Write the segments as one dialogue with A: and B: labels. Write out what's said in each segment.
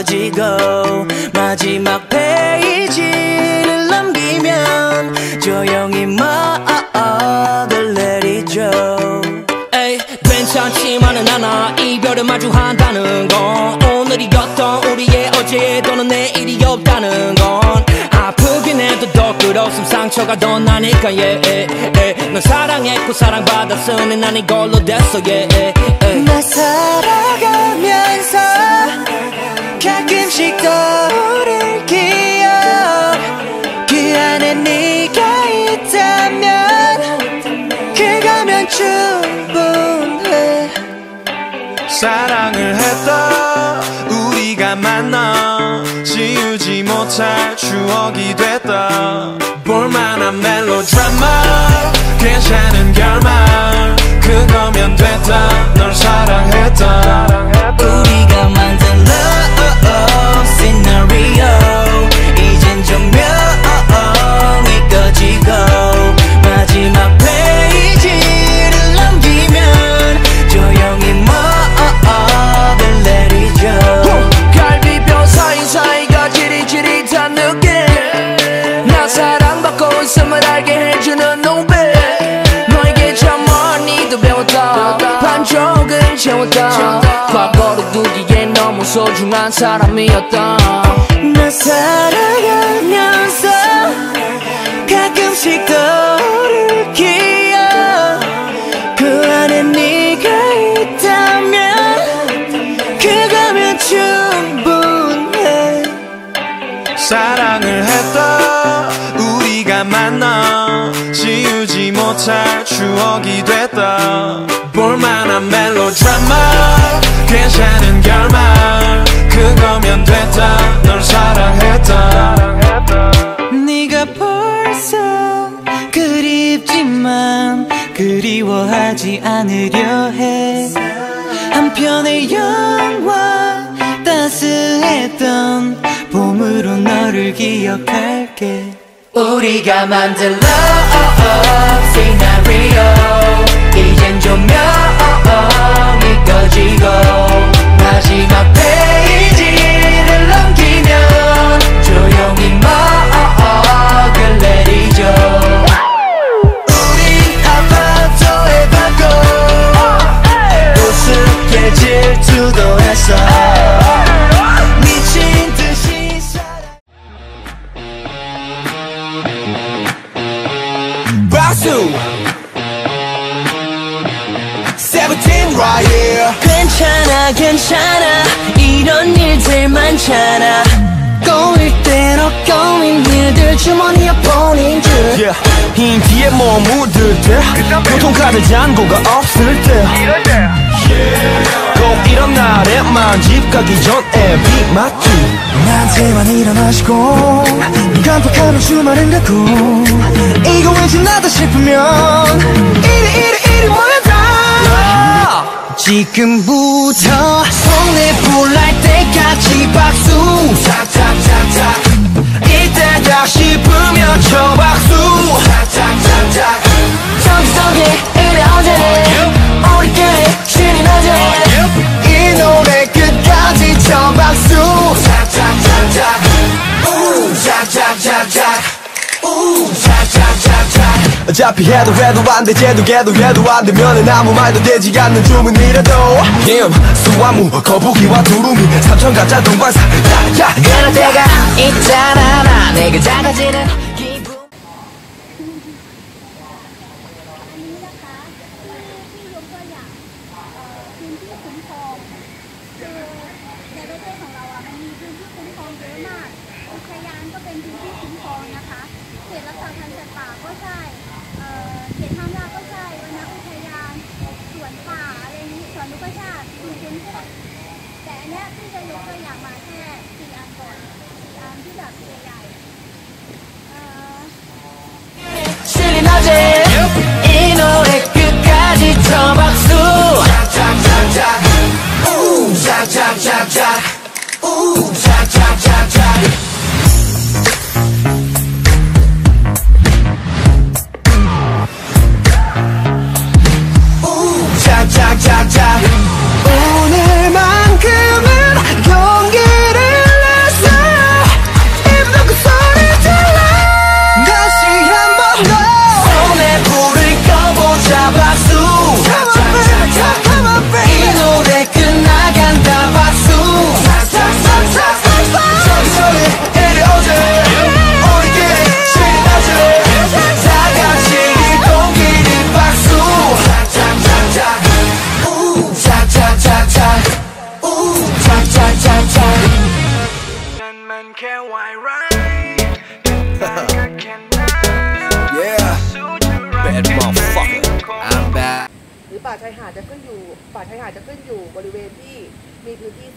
A: 이 꺼지고 마지막 페이지를 넘기면 조용히 막을 내리죠
B: 에이 괜찮지만은 않아 이별을 마주한다는 건 오늘이었던 우리의 어제 또는 내일이 없다는 건 아프긴 해도 더 끌었음 상처가 더 나니까 yeah, yeah, yeah. 널 사랑했고 사랑받았으니 난 이걸로 됐어 yeah, yeah, yeah.
A: 나 살아가면서 가끔씩 떠오를 기억. 그 안에 네가 있다면 그거면 충분해.
C: 사랑을 했다 우리가 만나 지우지 못할 추억이 됐다 볼만한 멜로드라마. 괜찮은 결
B: 소중한 사람이었다
A: 나 살아가면서 가끔씩 떠오를 기억. 그 안에 네가 있다면 그거면 충분해.
C: 사랑을 했다 우리가 만나 지우지 못할 추억이 됐다 볼만한 멜로드라마 괜찮은 결말 그거면 됐다. 널 사랑했다.
A: 네가 벌써 그립지만 그리워하지 않으려 해. 한편의 영화 따스했던 봄으로 너를 기억할게. 우리가 만든 love scenario
C: 흰 뒤에 뭐 묻을 때 교통카드 잔고가 없을 때. 꼭 이런 날에만 집 가기 전에 비 맞지.
A: 나한테만 일어나시고 눈 깜빡하면 주말은 가고 이거 왠지 나다 싶으면 이리 이리 이리 모여라 지금부터 손에 불날 때까지 박수. 이때다 싶으면 쳐 박수. 탁탁탁탁 정성에 어제. 우리끼리 신이 나죠 이 노래 끝까지 쳐 박수. 탁탁탁탁
C: 어차피 해도 해도 안돼 쟤도 걔도 얘도 안 되면은 아무 말도 되지 않는 주문이라도. 김 수화무 거북이와 두루미 삼천 가짜 동반사. 야야
A: 그럴 때가 있잖아 나 내가 작아지는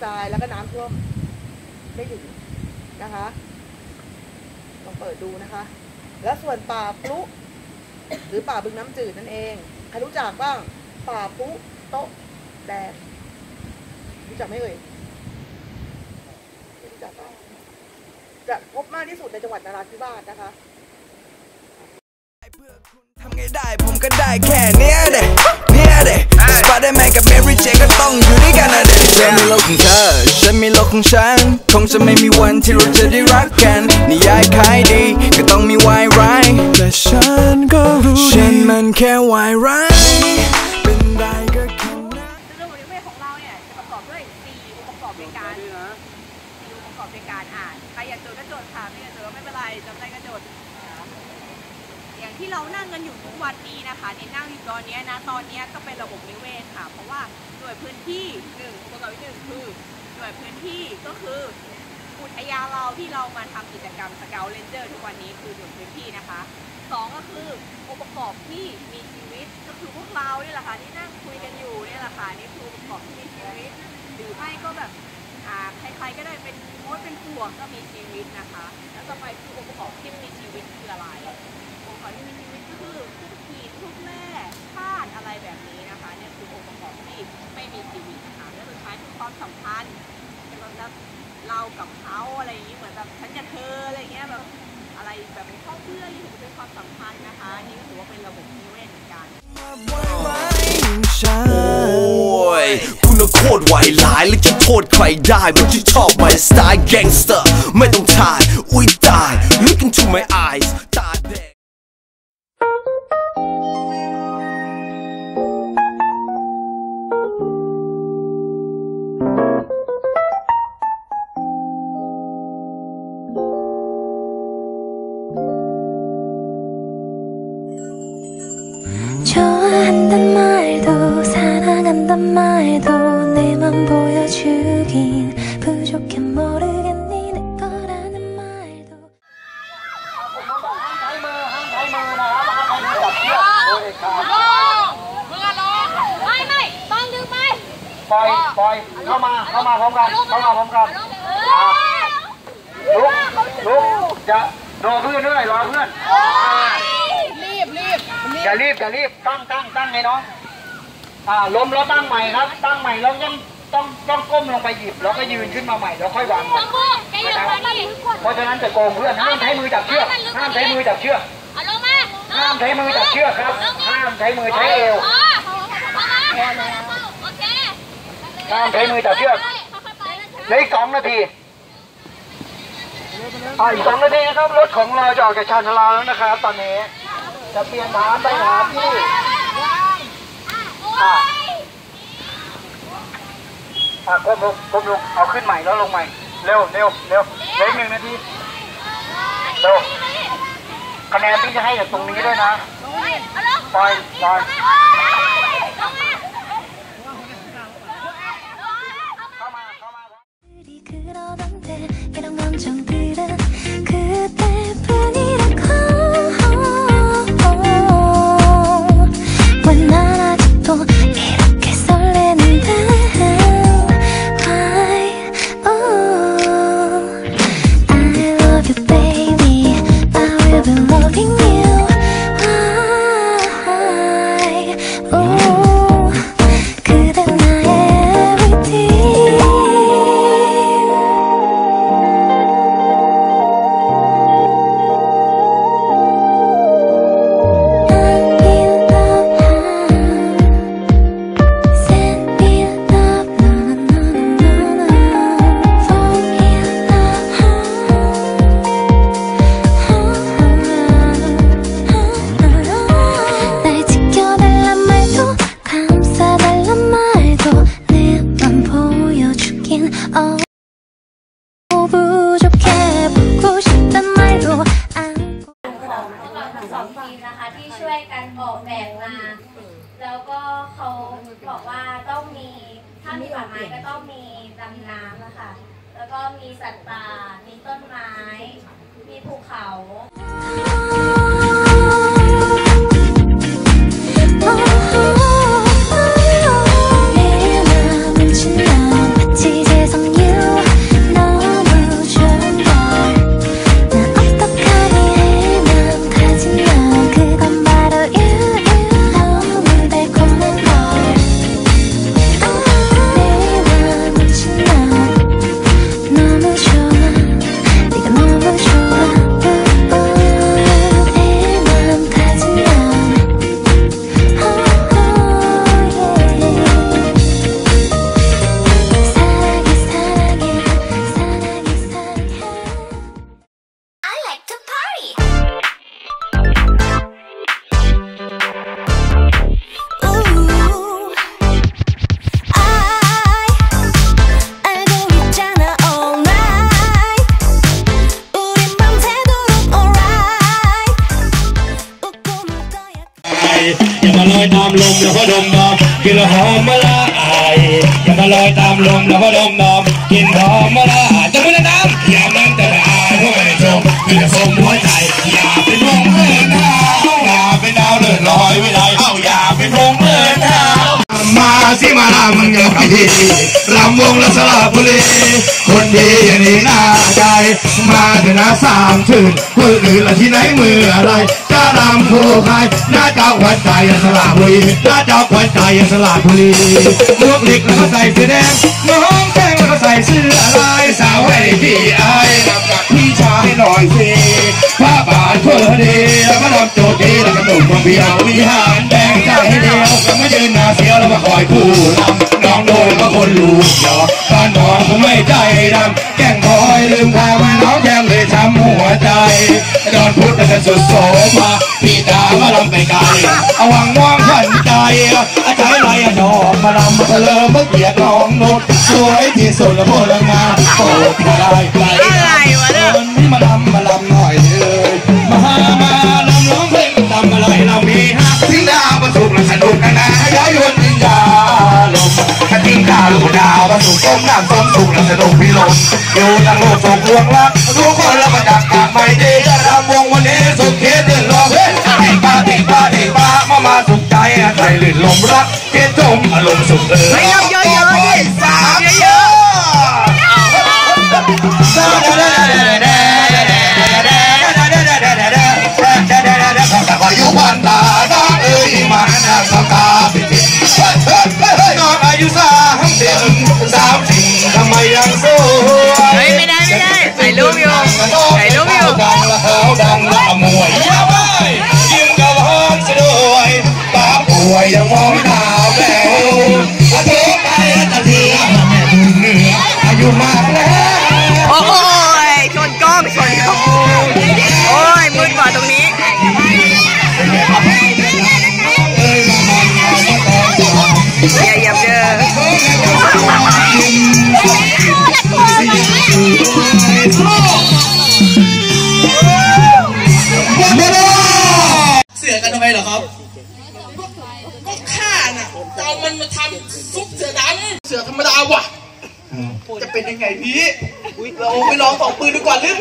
D: ทรายแล้
E: วก็น้ำท่วมได้ถึงนะคะลองเปิดดูนะคะ และส่วนป่าพลุหรือป่าบึงน้ำจืดนั่นเองใครรู้จักบ้าง ป่าพลุโต๊ะแดงรู้จักไหมเอ่ยรู้จักบ้างจะพบมากที่สุดในจังหวัดนราธิวาสนะคะ
F: ทำไงได้ผมก็ได้แค่เนี้ยเด็เนี้ยเด็สไปเดอร์แมนกับแมรี่เจก็ต้องอยู่ด้วย เด็ฉันมีโลกของเธอ ฉันมีโลกของฉัน คงจะไม่มีวันที่เราจะได้รักกัน นิยายขายดีก็ต้องมีวายร้าย แต่ฉันก็รู้ฉันมันแค่วายร้าย
G: ยาเราที่เรามาทำกิจกรรมสเกลเลนเจอร์ทุกวันนี้คือหน่วยพื้นที่นะคะสองก็คือองค์ประกอบที่มีชีวิตก็คือพวกเราเนี่ยแหละค่ะที่นั่งคุยกันอยู่เนี่ยแหละค่ะนี่คือองค์ประกอบที่มีชีวิต หรือไม่ก็แบบใครๆก็ได้เป็นมดเป็นปวกก็มีชีวิตนะคะ แล้วต่อไปคือองค์ประกอบที่มีชีวิตคืออะไรองค์ประกอบที่มีชีวิตก็คือทุกขีดทุกแร่ธาตุอะไรแบบนี้นะคะเนี่ยคือองค์ประกอบที่ไม่มีชีวิตนะคะและสุดท้ายคือความสัมพันธ์เป็นแบบ เรากับเขาอะไรอย่างนี้เหมือนแบบฉันกับเธออะไรเงี้ยแบบอะไรแบบเป็นครอบเพื่อนนี่ถือเป็นความสัมพันธ์นะคะอันนี่ก็ถือว่าเป็นระบบนิเวศเหมือนกัน
F: โคุณโคตรไหวหลายและจะโทษใครได้ มันจะชอบไมสไตล์แก๊ง
D: สเตอร์
H: ไม่ต้อง
I: ทาย อุ้ยตาย look into my eyes อย่ารีบอย่ารีบตั้งตั้งตั้งไงน้องอ่าล้มแล้วตั้งใหม่ครับ ตั้งใหม่แล้วต้องต้องต้องก้มลงไปหยิบแล้วก็ยืนขึ้นมาใหม่แล้วค่อยวางใหม่
H: แกยืนไปดิ
I: เพราะฉะนั้นจะโกงเพื่อนห้ามใช้มือจับเชือกห้ามใช้มือจับเชือก
H: เอาลงมา
I: ห้ามใช้มือจับเชือกครับ ห้ามใช้มือใช้เอว
H: อ๋อเอามาโอเค
I: ห้ามใช้มือจับเชือก
H: ค่อยๆไป
I: เหลืออีกสองนาทีอ่าอีกสองนาทีนะครับรถของเราจะออกจากชานชาลาแล้วนะครับ ตอนนี้ จะเปลี่ยนฐานไปฐานที่อ่าอ่าก้มลงก้มลงเอาขึ้นใหม่แล้วลงใหม่ เร็วเร็วเร็วเหลืออีกหนึ่งนาทีเร็วคะแนนที่จะให้จากตรงนี้ด้วยนะปล่อยปล่อย
D: ตามลม
J: แล้วก็ดมดอมกินหอมมะละจะไม่ได้น้ำอย่ามันจะละอายเพราะไม่ได้ชมมีแต่สมหัวใจ อย่าเป็นวงเงินเท้าอย่าเป็นดาวเดินลอยไม่ได้เอาอย่าเป็นวงเงินเท้ามาสิมาลามึงอย่าไปรำวงละสลับบุรีคนดีอย่างนี้น่าจะ มาเถอะนะสามชื่นคนอื่นละที่ไหนมืออะไรจะรำโคใครน่าจะขวัญใจสละบุรีน่าจะขวัญใจสละบุรีมวกเหล็กแล้วก็ใส่เสื้อแดงน้องแดงแล้วก็ใส่เสื้อลายสาวให้พี่อายกับพี่ชายหน่อยสิ ผ้าบาทเพื่อดีแล้วก็นำโจดีแล้วก็หนุ่มมาเบียวมีหางแดงใจเดียวแล้วมายืนหน้าเสียวแล้วมาคอยคู่ลำน้องโดนก็คนลูกหยอกบ้านนอนก็ไม่ใจดำแก้งคอยลืมทางมาน้องแย้มเลยช้ำหัวใจดอนพุทธกันสุดโสมาพี่ตามาลำไปไกลเอาวังว่างขันใจอาใจไรอะดอกมาลำมาเลิมเมื่อเกียรน้องนุชสวยที่สุดละพลังงานโอ้มาได้ไกล
G: อะไรวะเนี่ย
J: เดินมาลำมาลำหน่อย กดาวประสุกต้มน้ำต้มสุกและสนุกพิลมอยู่ทั้งโลกสกลวงรักทุกคนละมาจากกากไม่ดีรำวงวันนี้สุดเขียนเดินรอเฮ้ยทิ้งป้าติป้าติป้ามามาสุขใจใจลื่นลมรักเกจมอารมณ์สุขเออ
G: ไม่ยอมเยอะๆดิ
J: สามาป่ว
G: อ
J: งสองปืน
G: ดูก่อ
K: นหรือ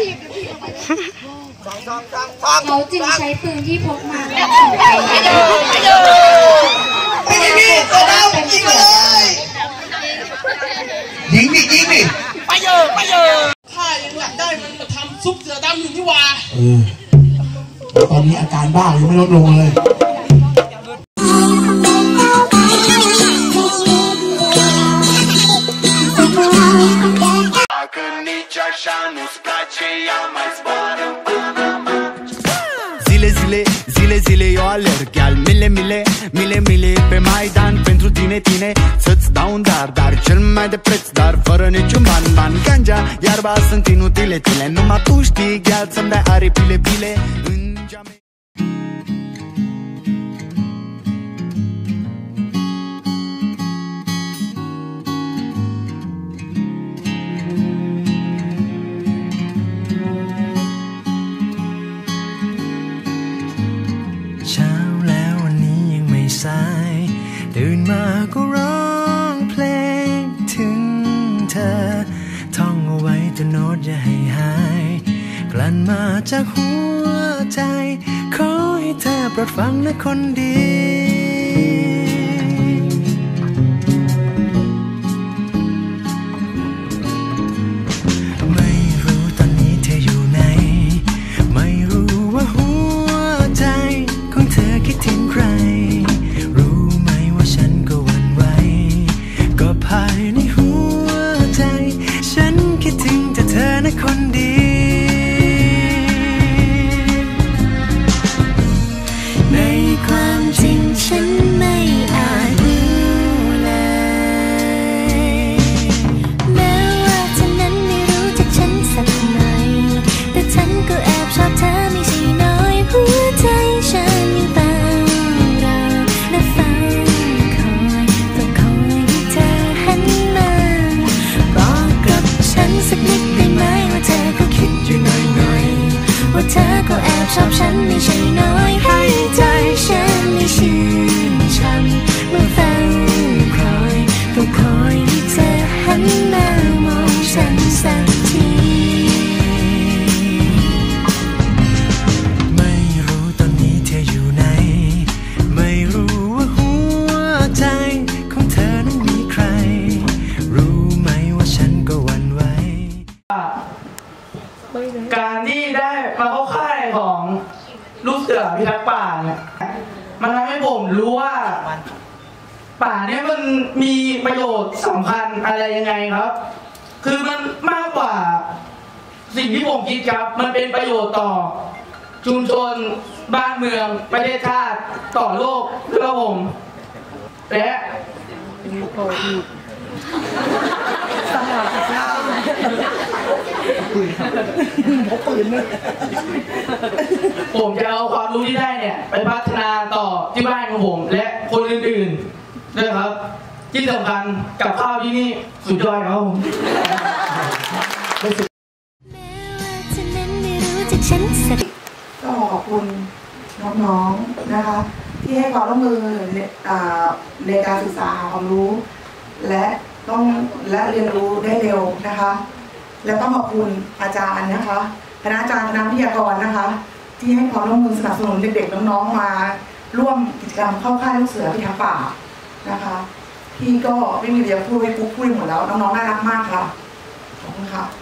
K: ฟังฟังฟังฟัง
D: เขาจึงใช้ปืนที่พกมา
K: ไม่ได้พี่เสือดำยิงมาเลย
J: ยิงดิยิงดิ
K: ไปเยอะไปเยอะข้ายังอยากได้มันมาทำซุปเสือดำอยู่ที่ว่า
J: ตอนนี้อาการบ้ายังไม่ลดลงเลย
L: alerg Iar mile, mile, mile, mile pe Maidan. Pentru tine, tine, să-ți dau un dar Dar cel mai de preț, dar fără niciun ban Ban, ganja, iarba sunt inutile tile Numai tu știi, gheal, să-mi dai aripile, bile În geame
M: คนดี ไม่รู้ตอนนี้เธออยู่ไหน ไม่รู้ว่าหัวใจของเธอคิดถึงใคร
N: ที่
K: ผมคิดครับ มันเป็นประโยชน์ต่อ ชุมชนบ้านเมือง ประเทศชาติต่อโลกครับผม และผมจะเอาความรู้ที่ได้เนี่ย ไปพัฒนาต่อที่บ้านของผม และคนอื่นๆด้วยครับ ที่สำคัญกับข้าวที่นี่สุดยอดครับผม
N: ฉันสัก
O: ก็ขอขอบคุณน้องๆนะคะ ที่ให้ความร่วมมือในในการศึกษาหาความรู้ และต้องและเรียนรู้ได้เร็วนะคะ แล้วต้องขอบคุณอาจารย์นะคะคณะอาจารย์คณะวิทยากรนะคะ ที่ให้ความร่วมมือสนับสนุนเด็กๆน้องๆมา ร่วมกิจกรรมเข้าค่ายลูกเสือพิทักษ์ป่านะคะพี่ก็ไม่มีอะไรจะพูดให้ปุ๊บพูดหมดแล้วน้องๆน่ารักมากค่ะขอบคุณค่ะ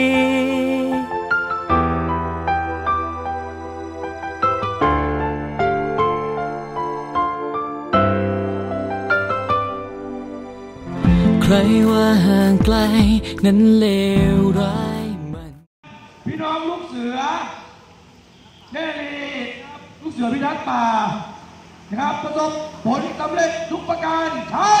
L: รว่าห่างไกลนั้นเลวร้าย
M: มัน พี่น้องลูกเสือเดลีลูกเสือพิทักษ์ป่านะครับประสบผลสำเร็จทุ
L: กประการใช่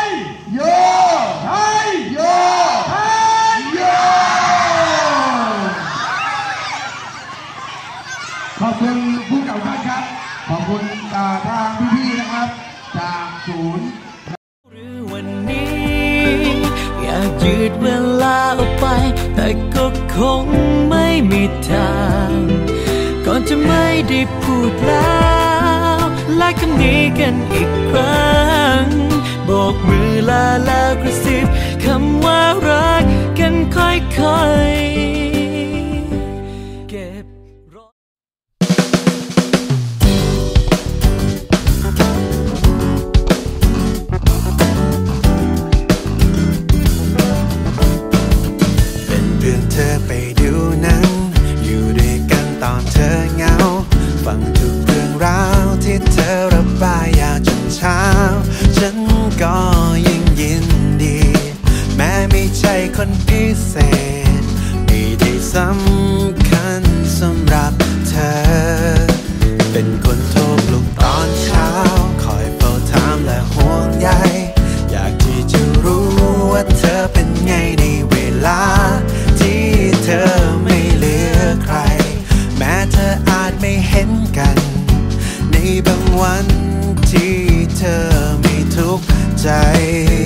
M: querer.